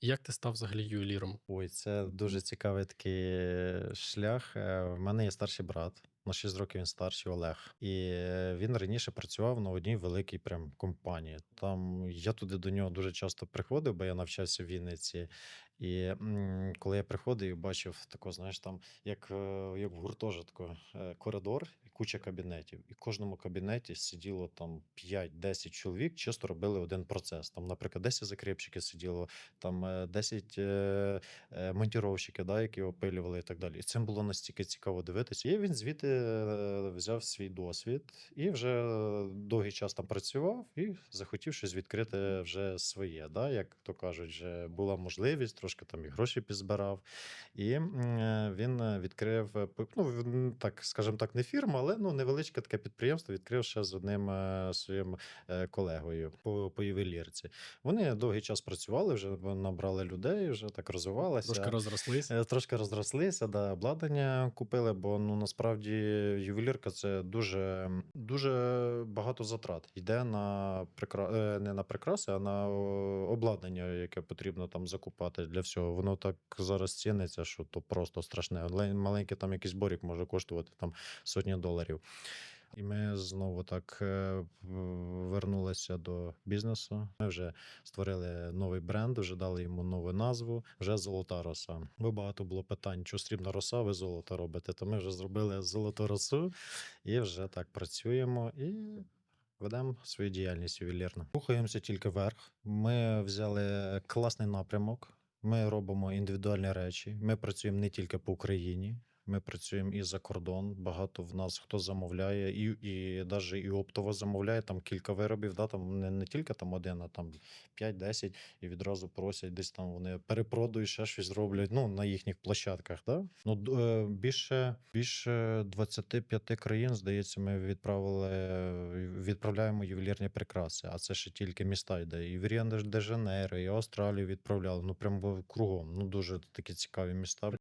Як ти став взагалі ювеліром? Ой, це дуже цікавий такий е, шлях. Е, В мене є старший брат. На 6 років він старший Олег. І е, він раніше працював на одній великій прям компанії. Там я туди до нього дуже часто приходив, бо я навчався в Вінниці. І коли я приходив і бачив тако, знаєш, там як, як в гуртожитку коридор куча кабінетів. І в кожному кабінеті сиділо там 5-10 чоловік, чисто робили один процес. Там, наприклад, 10 закріпщиків сиділо, там е, 10 е, е, монтіровщиків, да, які опилювали і так далі. І цим було настільки цікаво дивитися. І він звідти е, взяв свій досвід і вже довгий час там працював і захотів щось відкрити вже своє. Да, як то кажуть, вже була можливість, трошки там і гроші підзбирав. І е, він е, відкрив, е, ну, так, скажімо так, не фірма, але ну, невеличке таке підприємство відкрив ще з одним е, своїм е, колегою по, по ювелірці. Вони довгий час працювали, вже набрали людей, вже так розвивалися. Трошки розрослись. Е, Трошки розрослися, да, обладнання купили, бо ну насправді ювелірка це дуже, дуже багато затрат. Йде на прикра... не на прикраси, а на обладнання, яке потрібно там закупати для всього. Воно так зараз ціниться, що то просто страшне. Ле- Маленький там якийсь борік може коштувати там сотні доларів. І ми знову так е, вернулися до бізнесу. Ми вже створили новий бренд, вже дали йому нову назву, вже золота роса. Бо багато було питань, що срібна роса, ви золото робите. То ми вже зробили золоту росу і вже так працюємо і. Ведемо свою діяльність ювелірну. Рухаємося тільки вверх. Ми взяли класний напрямок. Ми робимо індивідуальні речі. Ми працюємо не тільки по Україні. Ми працюємо і за кордон. Багато в нас хто замовляє, і, і навіть і оптово замовляє там кілька виробів. Да, там не, не тільки там один, а там 5-10, і відразу просять десь там вони перепродають, ще щось роблять. Ну на їхніх площадках. Да? Ну е, більше більше 25 країн, здається, ми відправили відправляємо ювелірні прикраси. А це ще тільки міста йде. І в Ріо де Жанейро, і Австралію відправляли. Ну прям кругом. Ну дуже такі цікаві міста.